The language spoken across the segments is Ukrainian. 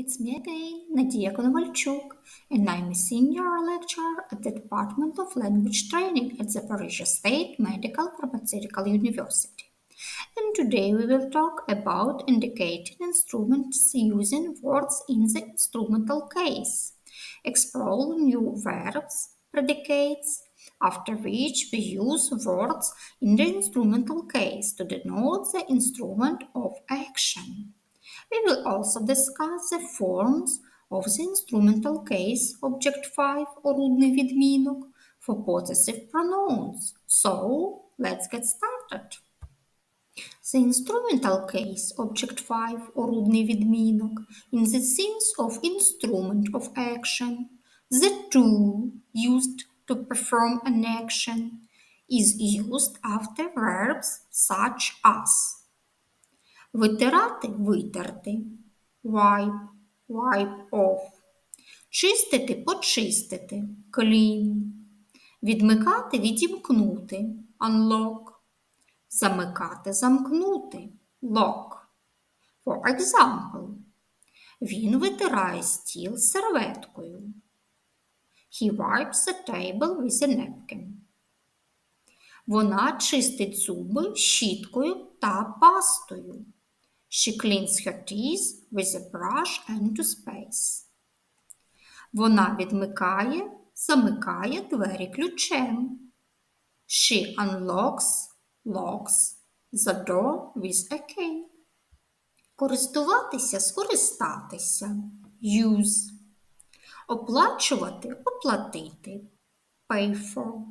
It's me again, Nadia Konovalchuk, and I'm a senior lecturer at the Department of Language Training at Zaporizhia State Medical Pharmaceutical University. And today we will talk about indicating instruments using words in the instrumental case, explore new verbs, predicates, after which we use words in the instrumental case to denote the instrument of action We will also discuss the forms of the instrumental case object 5 орудний відмінок for possessive pronouns. So, let's get started. The instrumental case object 5 орудний відмінок in the sense of instrument of action, the tool used to perform an action is used after verbs such as Витирати витерти. Wipe, wipe off. Чистити почистити. Clean. Відмикати відімкнути. Unlock. Замикати замкнути. Lock. For example. Він витирає стіл серветкою. He wipes the table with a napkin. Вона чистить зуби щіткою та пастою. She cleans her teeth with a brush and toothpaste. Вона відмикає, замикає двері ключем. She unlocks, locks the door with a key. Користуватися, скористатися. Use. Оплачувати, оплатити. Pay for.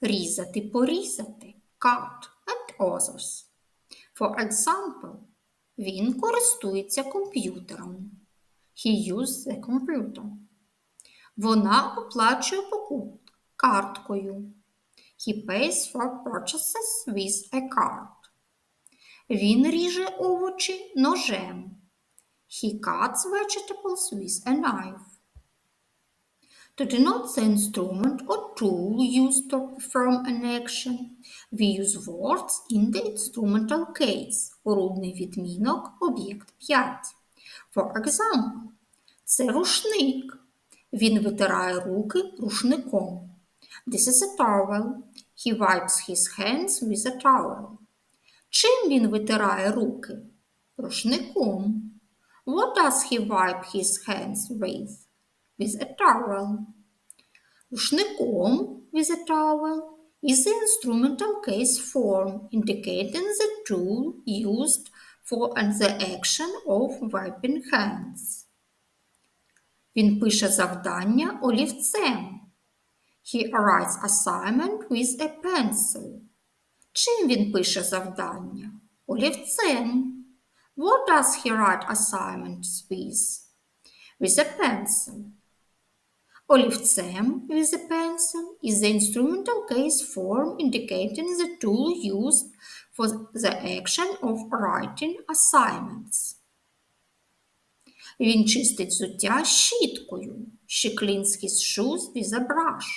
Різати, порізати. Cut and others. For example, він користується комп'ютером. He uses the computer. Вона оплачує покупки карткою. He pays for purchases with a card. Він ріже овочі ножем. He cuts vegetables with a knife. To denote the instrument or tool used to perform an action, we use words in the instrumental case. Орудний відмінок, об'єкт 5. For example, це рушник. Він витирає руки рушником. This is a towel. He wipes his hands with a towel. Чим він витирає руки? Рушником. What does he wipe his hands with? With a towel. Рушником with a towel is the instrumental case form indicating the tool used for the action of wiping hands. Він пише завдання олівцем. He writes assignment with a pencil. Чим він пише завдання? Олівцем. What does he write assignments with? With a pencil. Олівцем with a pencil is the instrumental case form indicating the tool used for the action of writing assignments. Він чистить взуття щіткою. She cleans his shoes with a brush.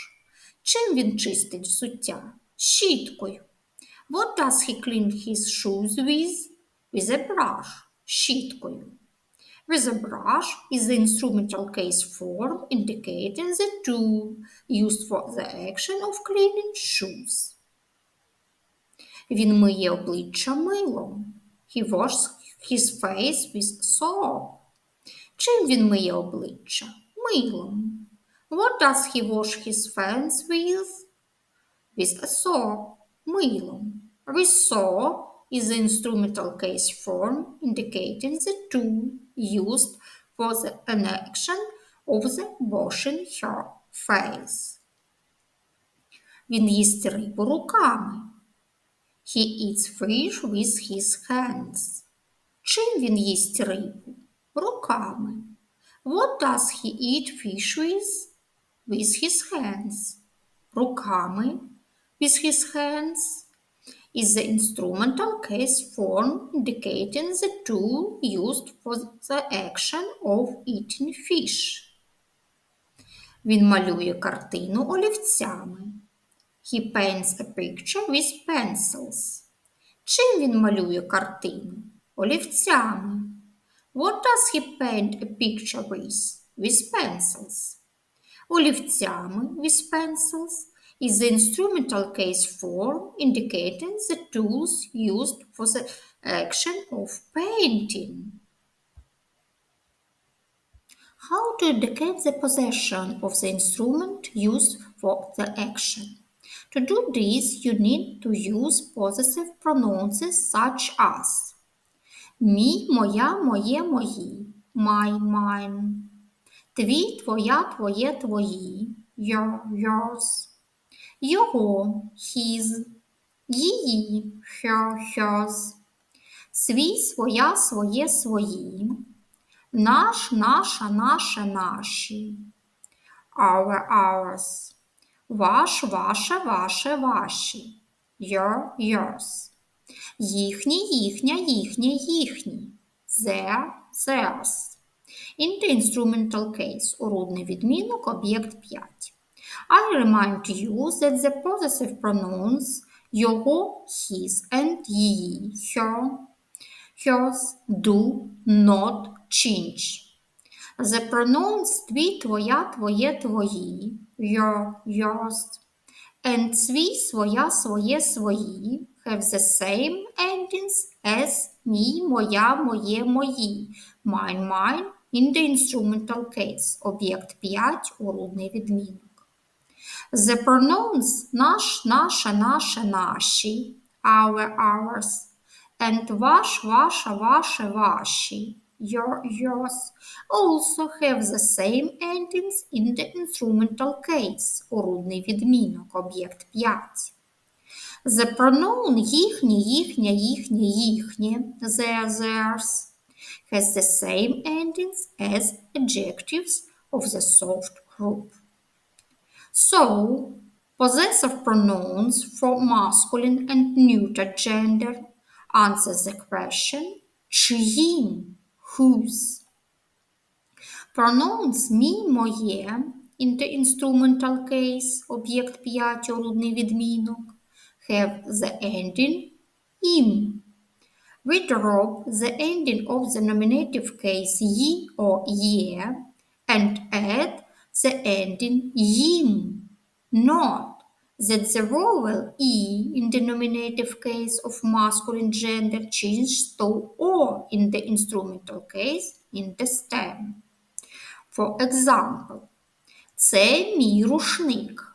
Чим він чистить взуття? Щіткою. What does he clean his shoes with? With a brush. Щіткою. With a brush is the instrumental case form indicating the tool used for the action of cleaning shoes. Він миє обличчя милом. He washes his face with soap. Чим він миє обличчя? Милом. What does he wash his face with? With a soap. Милом. With soap is the instrumental case form indicating the tool used for the an action of the washing her face. Він їсть рибу руками. He eats fish with his hands. Чим він їсть рибу? Руками. What does he eat fish with? With his hands. Руками. With his hands Is the instrumental case form indicating the tool used for the action of eating fish. Він малює картину олівцями. He paints a picture with pencils. Чим він малює картину? Олівцями. What does he paint a picture with? With pencils. Олівцями with pencils is the instrumental case form indicating the tools used for the action of painting. How to indicate the possession of the instrument used for the action? To do this, you need to use possessive pronouns such as мій, моя, моє, мої, my, mine, твій, твоя, твоє, твої, your, yours, Його, his, її, her, hers, свій, своя, своє, свої, наш, наша, наше, наші, our, ours, ваш, ваше, ваше, ваші, your, yours, їхні, їхня, їхнє, їхні, their, theirs. In the instrumental case, урудний відмінок, об'єкт 5. I remind you that the possessive pronouns його, his and її, her, hers do not change. The pronouns твій, твоя, твоє, твої, your, yours, and свій, своя, своє, свої have the same endings as мій, моя, моє, мої, mine, mine in the instrumental case, об'єкт 5, урудний відмінок. The pronouns наш, наше, наше, наші, our, ours, and ваш, ваша, ваше, ваші, your, yours, also have the same endings in the instrumental case, урудний відмінок, об'єкт 5. The pronoun їхнє, їхня, їхнє, їхнє, their, theirs, has the same endings as adjectives of the soft group. So, possessive pronouns for masculine and neuter gender answer the question чиїм, whose. Pronouns мій, моє in the instrumental case, об'єкт 5, орудний відмінок, have the ending im. We drop the ending of the nominative case yi or ye and add the ending yim. Note that the vowel e in the nominative case of masculine gender changes to o in the instrumental case in the stem. For example, це мій рушник.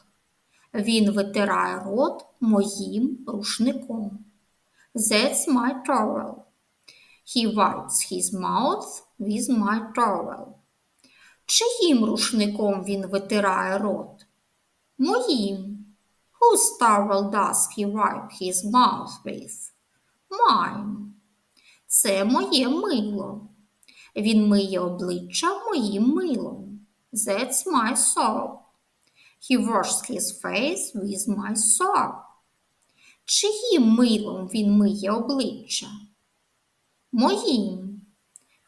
Він витирає рот моїм рушником. That's my towel. He wipes his mouth with my towel. Чиїм рушником він витирає рот? Моїм. Whose towel does he wipe his mouth with? Mine. Це моє мило. Він миє обличчя моїм милом. That's my soap. He washes his face with my soap. Чиїм милом він миє обличчя? Моїм.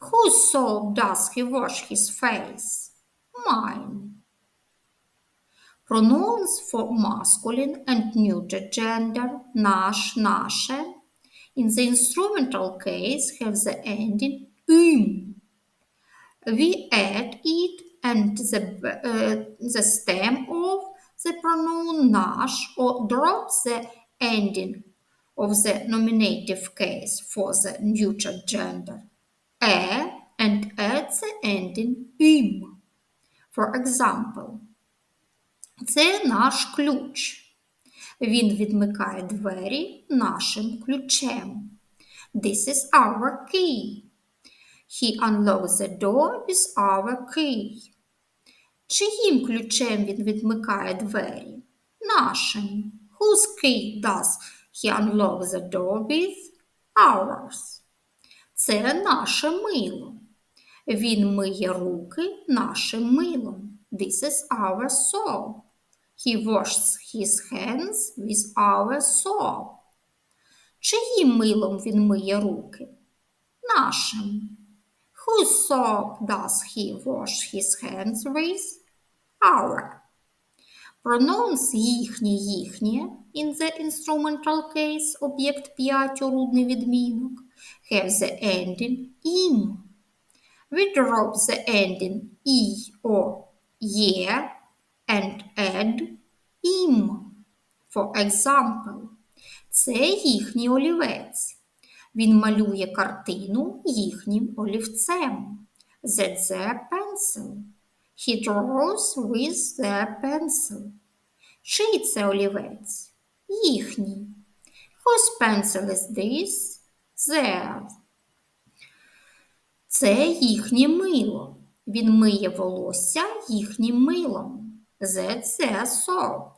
Whose soap does he wash his face? Mine. Pronouns for masculine and neuter gender nash, nashe in the instrumental case have the ending um. We add it and the, uh, the stem of the pronoun nash or drop the ending of the nominative case for the neuter gender a and add the ending im. For example, це наш ключ. Він відмикає двері нашим ключем. This is our key. He unlocks the door with our key. Чиїм ключем він відмикає двері? Нашим. Whose key does he unlock the door with? Ours. Це наше мило. Він миє руки нашим милом. This is our soap. He washes his hands with our soap. Чиїм милом він миє руки? Нашим. Whose soap does he wash his hands with? Our. Pronouns їхнє їхнє in the instrumental case об'єкт 5 орудний відмінок have the ending im. we drop the ending e or ye and add im. For example, це їхній олівець. Він малює картину їхнім олівцем. That's their pencil. He draws with their pencil. Чий це олівець? Їхній. Whose pencil is this? Theirs. Це їхнє мило. Він миє волосся їхнім милом. That's their soap.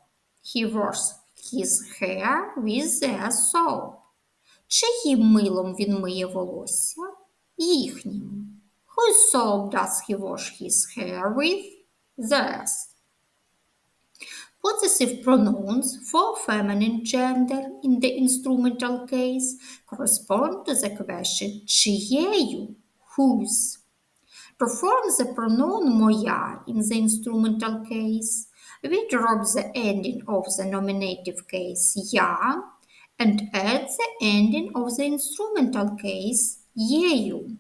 He washes his hair with their soap. Чиїм милом він миє волосся? Їхнім. Whose soap does he wash his hair with? Theirs. Possessive pronouns for feminine gender in the instrumental case correspond to the question чиєю, whose. To form the pronoun моя in the instrumental case, we drop the ending of the nominative case я and add the ending of the instrumental case єю.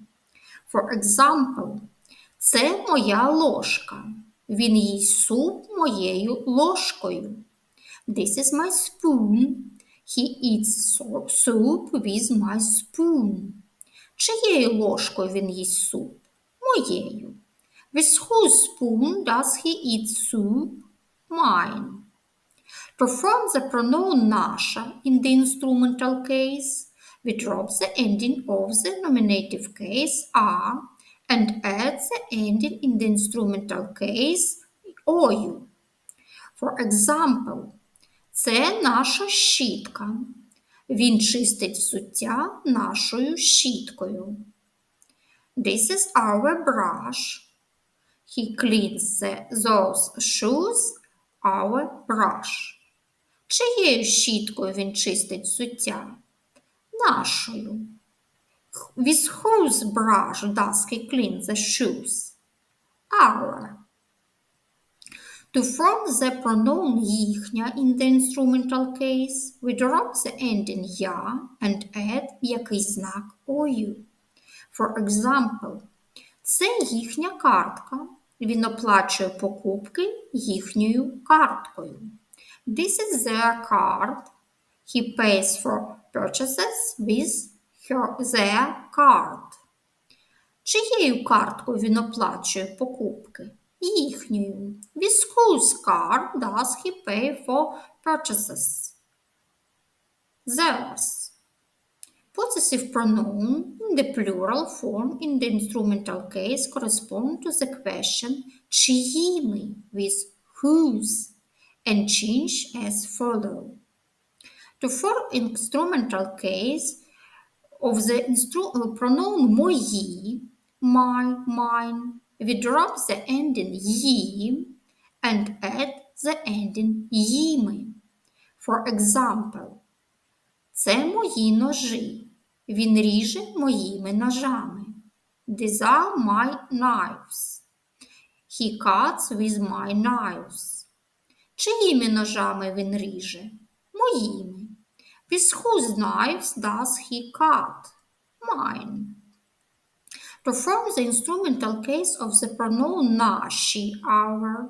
For example, це моя ложка. Він їсть суп моєю ложкою. This is my spoon. He eats soup with my spoon. Чиєю ложкою він їсть суп? Моєю. With whose spoon does he eat soup? Mine. To form the pronoun наша in the instrumental case, we drop the ending of the nominative case a and add the ending in the instrumental case ою. For example, це наша щітка. Він чистить взуття нашою щіткою. This is our brush. He cleans the, those shoes our brush. Чиєю щіткою він чистить взуття? Нашою. With whose brush does he clean the shoes? Our. To form the pronoun їхня in the instrumental case, we drop the ending я and add якийсь знак ою. For example, це їхня картка. Він оплачує покупки їхньою карткою. This is their card. He pays for purchases with her, their card. Чиєю карткою він оплачує покупки? Їхньою. With whose card does he pay for purchases? Theirs. Possessive pronoun in the plural form in the instrumental case correspond to the question чиїми with whose and change as follow. To form instrumental case of the instru- uh, pronoun мої, my, mine, we drop the ending їм and add the ending їми. For example, це мої ножі. Він ріже моїми ножами. These are my knives. He cuts with my knives. Чиїми ножами він ріже? Моїми. With whose knives does he cut? Mine. To form the instrumental case of the pronoun наші, our,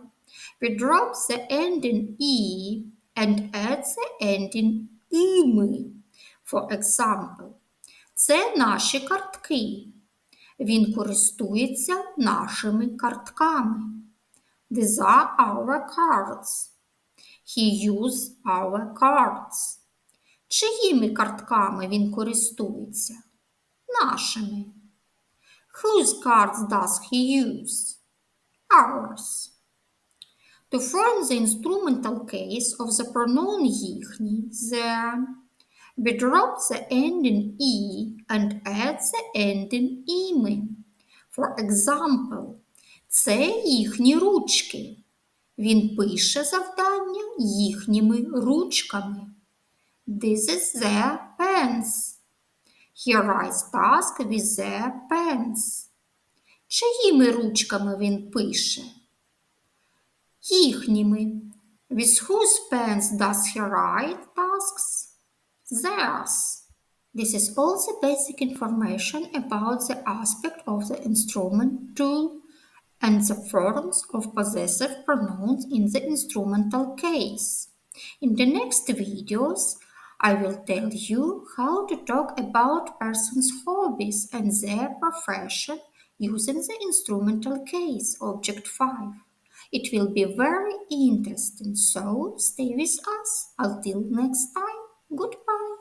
we drop the ending і and add the ending іми. For example, це наші картки. Він користується нашими картками. These are our cards. He uses our cards. Чиїми картками він користується? Нашими. Whose cards does he use? Ours. To form the instrumental case of the pronoun їхній, their, we drop the ending і and add the ending іми. For example, це їхні ручки. Він пише завдання їхніми ручками. This is their pens. He writes task with their pens. Чиїми ручками він пише? Їхніми. With whose pens does he write tasks? Theirs. This is all the basic information about the aspect of the instrumental and the forms of possessive pronouns in the instrumental case. In the next videos, I will tell you how to talk about persons' hobbies and their profession using the instrumental case, object 5. It will be very interesting, so stay with us. Until next time, goodbye.